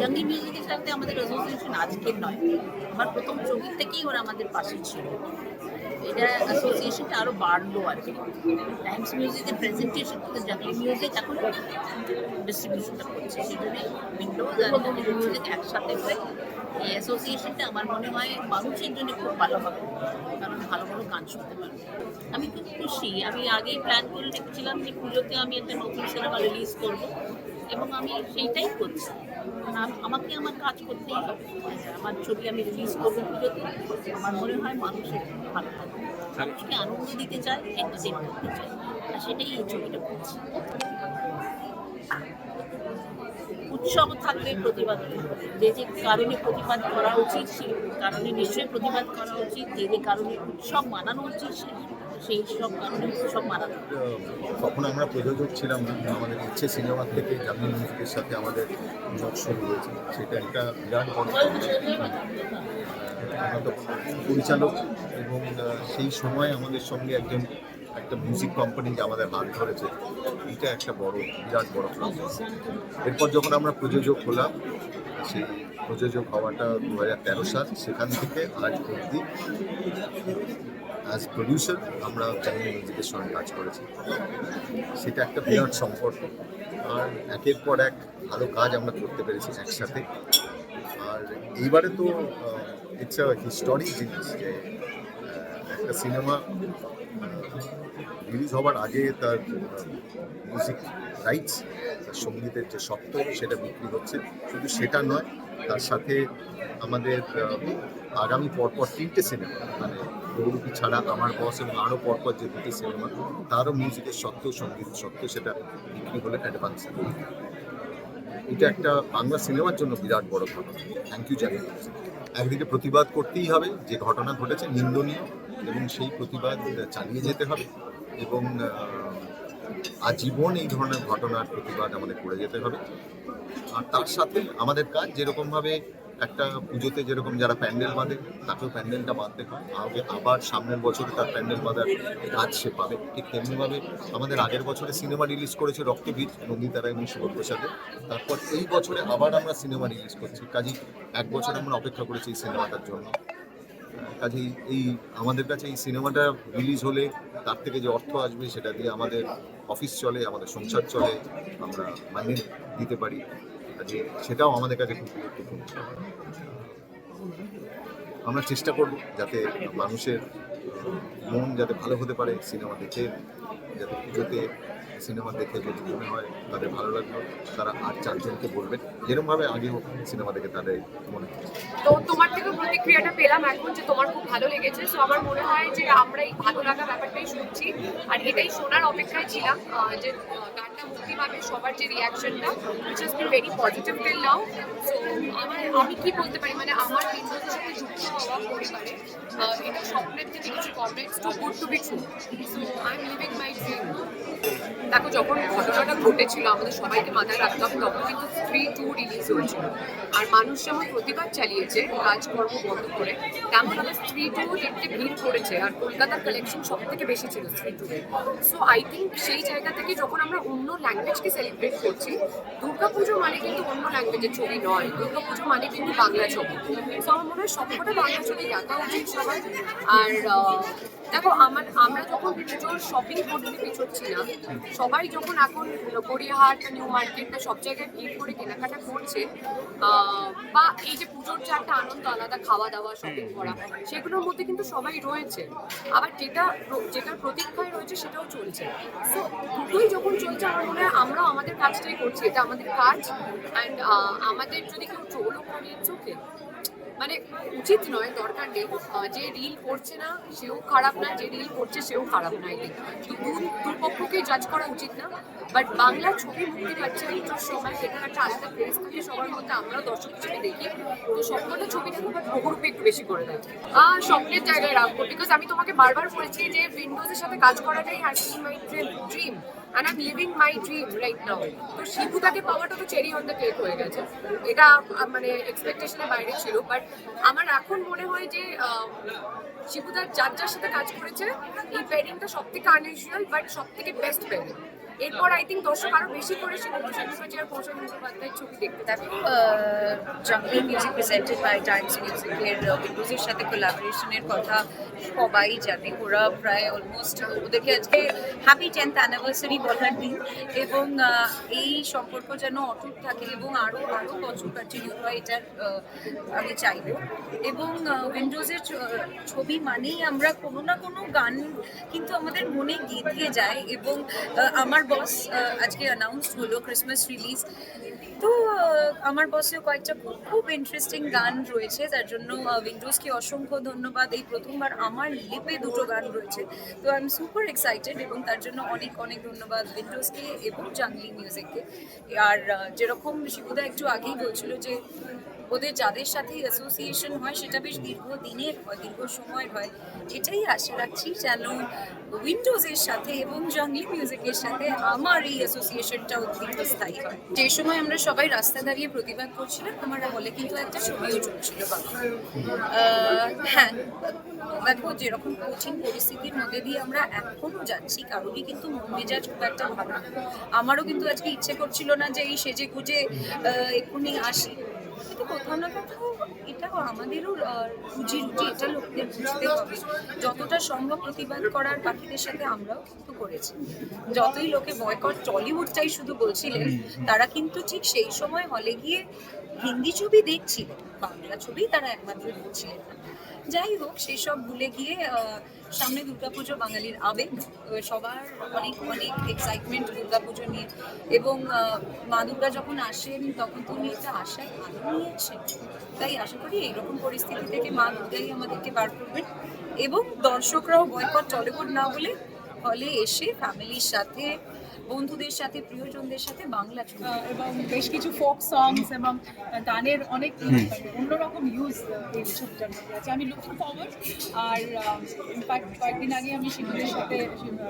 জাঙ্গি মিউজিকের সাথে আমাদের অ্যাসোসিয়েশন আজকের নয়। আমার প্রথম ছবি থেকেই ওরা আমাদের পাশে ছিল। এটা অ্যাসোসিয়েশনটা আরও বাড়লো আর কি। টাইমস মিউজিকের প্রেজেন্টেশন থেকে জাঙ্গি মিউজিক এখন ডিস্ট্রিবিউশনটা করছে সেজন্য উইন্ডোজ আর মিউজিক একসাথে হয়ে এই অ্যাসোসিয়েশনটা আমার মনে হয় মানুষের জন্য খুব ভালো হবে, কারণ ভালো ভালো গান শুনতে পারবে। আমি খুব খুশি। আমি আগেই প্ল্যান করে রেখেছিলাম যে পুজোতে আমি একটা নতুন সিনেমা রিলিজ করব, এবং আমি সেইটাই করছি। কারণ আমাকে আমার কাজ করতেই হবে। আমার ছবি আমি রিলিজ করব পুজোতে। আমার মনে হয় মানুষের ভালো থাকবে মানুষকে আনন্দ দিতে চায় এন্টারটেন করতে চায়। আর সেটাই এই ছবিটা করছি। উৎসব থাকবে প্রতিবাদ যে যে কারণে প্রতিবাদ করা উচিত সেই কারণে নিশ্চয়ই প্রতিবাদ করা উচিত। যে যে কারণে উৎসব মানানো উচিত সে- সেই সব কারণে মানানো উচিত। তখন আমরা প্রযোজক ছিলাম আমাদের ইচ্ছে সিনেমা থেকে জামিন মিউজিকের সাথে আমাদের যোগ শুরু হয়েছে। সেটা একটা বিরাট বড় পরিচালক এবং সেই সময় আমাদের সঙ্গে একজন একটা মিউজিক কোম্পানি যে আমাদের হাত ধরেছে এটা একটা বড় বিরাট বড় এরপর যখন আমরা প্রযোজক হলাম সেই প্রযোজক হওয়াটা দু হাজার তেরো সাল সেখান থেকে আজ অবধি অ্যাজ প্রডিউসার আমরা চ্যানেল মিউজিকের সঙ্গে কাজ করেছি। সেটা একটা বিরাট সম্পর্ক আর একের পর এক ভালো কাজ আমরা করতে পেরেছি একসাথে। আর এইবারে তো ইটস আ হিস্টোরিক জিনিস যে একটা সিনেমা রিলিজ হওয়ার আগে তার মিউজিক রাইটস তার সঙ্গীতের যে সত্য সেটা বিক্রি হচ্ছে। শুধু সেটা নয়, তার সাথে আমাদের আগামী পরপর তিনটে সিনেমা মানে গৌরবী ছাড়া আমার বস এবং আরও পরপর যে দুটি সিনেমা তারও মিউজিকের সত্য সংগীত সত্য সেটা বিক্রি হলে অ্যাডভান্স এটা একটা বাংলা সিনেমার জন্য বিরাট বড় ঘটনা। থ্যাংক ইউ জানি একদিকে প্রতিবাদ করতেই হবে, যে ঘটনা ঘটেছে নিন্দনীয়, এবং সেই প্রতিবাদ চালিয়ে যেতে হবে, এবং আজীবন এই ধরনের ঘটনার প্রতিবাদ আমাদের করে যেতে হবে। আর তার সাথে আমাদের কাজ যেরকমভাবে একটা পুজোতে যেরকম যারা প্যান্ডেল বাঁধে, তাকেও প্যান্ডেলটা বাঁধতে হয়। আগে আবার সামনের বছরে তার প্যান্ডেল বাঁধার কাজ সে পাবে। ঠিক তেমনিভাবে আমাদের আগের বছরে সিনেমা রিলিজ করেছে রক্তবীজ নন্দিতারা এবং শুভপ্রসাদে তারপর এই বছরে আবার আমরা সিনেমা রিলিজ করছি। কাজেই এক বছর আমরা অপেক্ষা করেছি এই সিনেমাটার জন্য। কাজেই এই আমাদের কাছে এই সিনেমাটা রিলিজ হলে তার থেকে যে অর্থ আসবে সেটা দিয়ে আমাদের অফিস চলে, আমাদের সংসার চলে, আমরা মাইনে দিতে পারি। সেটাও আমাদের কাছে খুব গুরুত্বপূর্ণ। আমরা চেষ্টা করব যাতে মানুষের মন যাতে ভালো হতে পারে, সিনেমা দেখে, যাতে পুজোতে সিনেমা দেখে যদি মনে হয় তাদের ভালো লাগল, তারা আর চারজনকে বলবেন। যেরকমভাবে আগেও সিনেমা দেখে তাদের মনে তো তোমার থেকে প্রতিক্রিয়াটা পেলাম এখন যে তোমার খুব ভালো লেগেছে। সো আমার মনে হয় যে আমরা এই ভালো লাগা ব্যাপারটাই শুনছি। আর এটাই শোনার অপেক্ষায় ছিলাম যে পাবে সবার যে রিয়াকশনটা which has been very positive till now so আমার, আমি কি বলতে পারি? মানে আমার বিন্দুদের সাথে যুক্ত হওয়া পরিবারে এটা স্বপ্নের থেকে কিছু কম it's too good to be true so I am living my dream দেখো, যখন ঘটনাটা ঘটেছিল, আমাদের সবাইকে মাথায় রাখতে হবে, তখন কিন্তু স্ত্রী টু রিলিজ হয়েছিল। আর মানুষ যেমন প্রতিবাদ চালিয়েছে, কাজকর্ম বন্ধ করে, তেমন আমাদের স্ত্রী টু দেখতে ভিড় করেছে। আর কলকাতার কালেকশন সব থেকে বেশি ছিল স্ত্রী টু সো আই থিঙ্ক সেই জায়গা থেকে যখন আমরা অন্য ল্যাঙ্গুয়েজকে সেলিব্রেট করছি, দুর্গাপুজো মানে কিন্তু অন্য ল্যাঙ্গুয়েজের ছবি নয়। দুর্গাপুজো মানে কিন্তু বাংলা ছবি। সো আমার মনে হয় সবকটা বাংলা ছবি দেখা উচিত সবার। আর দেখো, আমার, আমরা যখন পুজোর শপিং করতে পিছোচ্ছি না সবাই যখন এখন গড়িয়াহাট নিউ মার্কেট বা সব জায়গায় ভিড় করে কেনাকাটা করছে বা এই যে পুজোর যে একটা আনন্দ, আলাদা খাওয়া দাওয়া শপিং করা, সেগুলোর মধ্যে কিন্তু সবাই রয়েছে। আবার যেটা যেটার প্রতীক্ষায় রয়েছে সেটাও চলছে। সো দুটোই যখন চলছে, আমার মনে হয় আমরাও আমাদের কাজটাই করছি। এটা আমাদের কাজ অ্যান্ড আমাদের যদি কেউ ট্রোলও করে চোখে মানে উচিত নয়, দরকার নেই। যে রিল করছে না, সেও খারাপ না, যে রিল করছে, সেও খারাপ না এই দুপক্ষকে জাজ করা উচিত না। বাট বাংলা ছবি মুক্তি পাচ্ছে পুজোর সময় সেটার একটা আলাদা প্রেস থাকে, সবার মধ্যে আমরাও দর্শক হিসেবে দেখি। তো সবকটা ছবিটা খুব বহুরূপে একটু বেশি করে দেয়। আর স্বপ্নের জায়গায় রাখব বিকজ আমি তোমাকে বারবার বলেছি যে উইন্ডোজের সাথে কাজ করাটাই has been my dream and I living my dream right now তো শিবুদাকে পাওয়াটা তো চেরি অন দ্য কেক হয়ে গেছে। এটা মানে এক্সপেকটেশনের বাইরে ছিল। বাট আমার এখন মনে হয় যে শিবুদার যার যার সাথে কাজ করেছে, এই পেয়ারিংটা সব থেকে আনইউজুয়াল বাট সব থেকে বেস্ট পেয়ারিং এরপর আই থিঙ্ক দর্শক আরও বেশি করে শিবপ্রসাদ মুখার্জি আর প্রসাদ মুখোপাধ্যায়ের ছবি দেখতে থাকবে জাঙ্গল মিউজিক সাথে কোলাবোরেশনের কথা সবাই জানে। ওরা প্রায় অলমোস্ট ওদেরকে আজকে হ্যাপি টেন্থ অ্যানিভার্সারি বলার দিন। এবং এই সম্পর্ক যেন অটুট থাকে এবং আরও আরও বছর কন্টিনিউ হয় এটার আমি চাইব। এবং উইন্ডোজের ছবি মানেই আমরা কোনো না কোনো গান কিন্তু আমাদের মনে গেঁথে যায়। এবং আমার বস আজকে অ্যানাউন্স হলো ক্রিসমাস রিলিজ তো আমার বসেও কয়েকটা খুব খুব ইন্টারেস্টিং গান রয়েছে, যার জন্য উইন্ডোজকে অসংখ্য ধন্যবাদ। এই প্রথমবার আমার লিপে দুটো গান রয়েছে। তো আই এম সুপার এক্সাইটেড এবং তার জন্য অনেক অনেক ধন্যবাদ উইন্ডোজকে এবং জাংলি মিউজিককে আর যেরকম শিবুদা একটু আগেই বলছিল যে ওদের যাদের সাথে অ্যাসোসিয়েশন হয়, সেটা বেশ দীর্ঘদিনের হয়, দীর্ঘ সময়ের হয়। এটাই আশা রাখছি যেন উইন্ডোজের সাথে এবং জাংলি মিউজিকের সাথে আমার এই অ্যাসোসিয়েশনটাও স্থায়ী হয়। যে সময় আমরা সবাই রাস্তা দাঁড়িয়ে প্রতিবাদ করছিলাম, আমার হলে কিন্তু একটা ছবিও চলছিল হ্যাঁ দেখো, যেরকম কঠিন পরিস্থিতির মধ্যে দিয়ে আমরা এখনও যাচ্ছি, কারোরই কিন্তু মন মেজাজ খুব একটা ভালো আমারও কিন্তু আজকে ইচ্ছে করছিল না যে এই সেজে গুজে এক্ষুনি আসি। কিন্তু কোথাও না কোথাও এটাও আমাদেরও রুজি রুটি, এটা লোকদের বুঝতে হবে। যতটা সম্ভব প্রতিবাদ করার বাকিদের সাথে আমরাও কিন্তু করেছি। যতই লোকে বয়কট টলিউডটাই শুধু বলছিলেন, তারা কিন্তু ঠিক সেই সময় হলে গিয়ে হিন্দি ছবি দেখছিলেন, বাংলা ছবি তারা একমাত্র দেখছিলেন না। যাই হোক, সেই সব ভুলে গিয়ে সামনে দুর্গাপুজো বাঙালির আবেগ। সবার অনেক অনেক এক্সাইটমেন্ট দুর্গাপুজো নিয়ে। এবং মা দুর্গা যখন আসেন, তখন তো উনি একটা আশায় আলো নিয়ে আসেন। তাই আশা করি এইরকম পরিস্থিতি থেকে মা দুর্গাই আমাদেরকে বার করবেন। এবং দর্শকরাও বয়কট টলিউড না বলে হলে এসে ফ্যামিলির সাথে বন্ধুদের সাথে প্রিয়জনদের সাথে বাংলা ছবি। এবং বেশ কিছু ফোক সংস এবং গানের অনেক অন্যরকম ইউজ এই ছবিটার মধ্যে আছে। আমি লুকিং ফরওয়ার্ড আর ইনফ্যাক্ট কয়েকদিন আগে আমি শিবুদের সাথে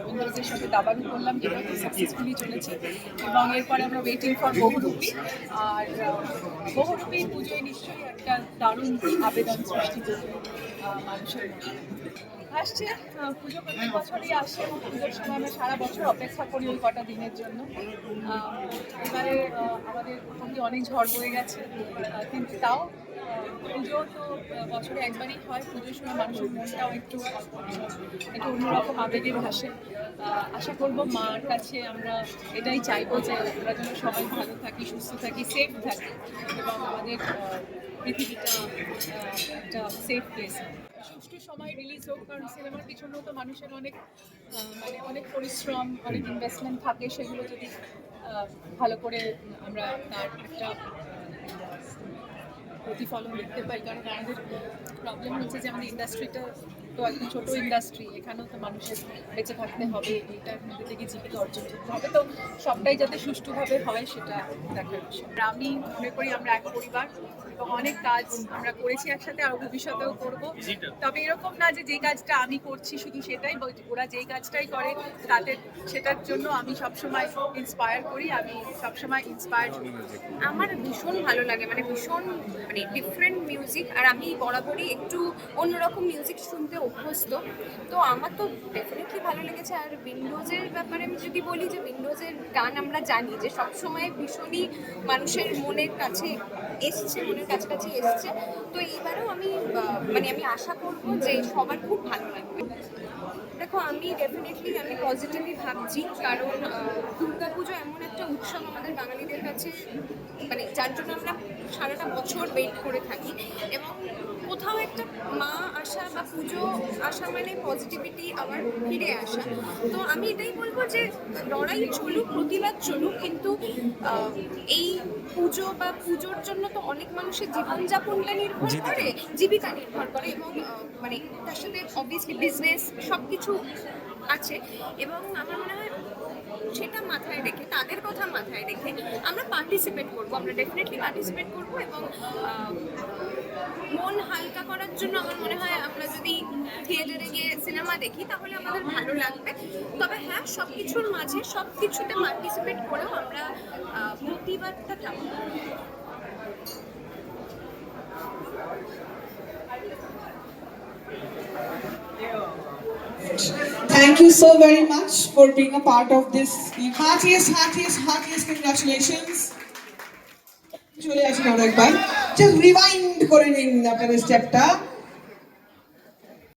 উইন্ডোজের সাথে দাবারু করলাম যেটা খুব সাকসেসফুলি চলেছে। এবং এরপরে আমরা ওয়েটিং ফর বহুরূপী আর বহুরূপী পুজোয় নিশ্চয়ই একটা দারুণ আবেদন সৃষ্টি করবে মানুষের মধ্যে। আসছে পুজো প্রত্যেক বছরই আসে এবং পুজোর সময় আমরা সারা বছর অপেক্ষা করি ওই কটা দিনের জন্য। এবারে আমাদের প্রথমে অনেক ঝড় বয়ে গেছে কিন্তু তাও পুজো তো বছরে একবারই হয়, পুজোর সময় মানুষের মনটাও একটু একটু অন্যরকম আবেগে ভাসে। আশা করব মার কাছে আমরা এটাই চাইব যে আমরা যেন সবাই ভালো থাকি, সুস্থ থাকি সেফ থাকি এবং আমাদের পৃথিবীটা একটা সেফ প্লেস সুষ্ঠু সময় রিলিজ হোক, কারণ সিনেমার পিছনেও তো মানুষের অনেক মানে অনেক পরিশ্রম, অনেক ইনভেস্টমেন্ট থাকে, সেগুলো যদি ভালো করে আমরা তার একটা প্রতিফলন দেখতে পাই, কারণ আমাদের প্রবলেম হচ্ছে যে আমাদের ইন্ডাস্ট্রিটা তো একটা ছোট ইন্ডাস্ট্রি এখানেও তো মানুষের বেঁচে থাকতে হবে এইটার মধ্যে থেকে জীবিকা অর্জন করতে হবে। তো সবটাই যাতে সুষ্ঠুভাবে হয় সেটা দেখার বিষয়। আর আমি মনে করি আমরা এক পরিবার এবং অনেক কাজ আমরা করেছি একসাথে আর ভবিষ্যতেও করব। তবে এরকম না যে যেই কাজটা আমি করছি শুধু সেটাই বলছি ওরা যেই কাজটাই করে তাদের সেটার জন্য আমি সবসময় ইন্সপায়ার করি আমি সবসময় ইন্সপায়ার আমার ভীষণ ভালো লাগে মানে ভীষণ মানে ডিফারেন্ট মিউজিক আর আমি বরাবরই একটু অন্যরকম মিউজিক শুনতে অভ্যস্ত, তো আমার তো ডেফিনেটলি ভালো লেগেছে। আর উইন্ডোজের ব্যাপারে আমি যদি বলি যে উইন্ডোজের গান আমরা জানি যে সবসময় ভীষণই মানুষের মনের কাছে এসছে, মনের কাছাকাছি এসছে। তো এইবারেও আমি মানে আমি আশা করব যে সবার খুব ভালো লাগবে। দেখো, আমি ডেফিনেটলি আমি পজিটিভই ভাবছি, কারণ দুর্গা পুজো এমন একটা উৎসব আমাদের বাঙালিদের কাছে মানে যার জন্য আমরা সারাটা বছর ওয়েট করে থাকি। এবং কোথাও একটা মা আসা বা পুজো আসা মানে পজিটিভিটি আবার ফিরে আসা। তো আমি এটাই বলব যে লড়াই চলুক প্রতিবাদ চলুক কিন্তু এই পুজো বা পুজোর জন্য তো অনেক মানুষের জীবনযাপনটা নির্ভর করে জীবিকা নির্ভর করে এবং মানে তার সাথে অবভিয়াসলি বিজনেস সব কিছু আছে। এবং আমার মনে হয় সেটা মাথায় রেখে তাদের কথা মাথায় রেখে আমরা পার্টিসিপেট করব। আমরা ডেফিনেটলি পার্টিসিপেট করব এবং মন হালকা করার জন্য আমার মনে হয় আমরা যদি থিয়েটারে গিয়ে সিনেমা দেখি তাহলে আমাদের ভালো লাগবে। তবে হ্যাঁ সব কিছুর মাঝে সব কিছুতে পার্টিসিপেট করেও আমরা আহ, প্রতিবাদটা কেমন Thank you so very much for being a part of this. Heartiest, heartiest, heartiest congratulations. চলে আসুন আমরা একবার জাস্ট রিওয়াইন্ড করে নিন আপনাদের স্টেপটা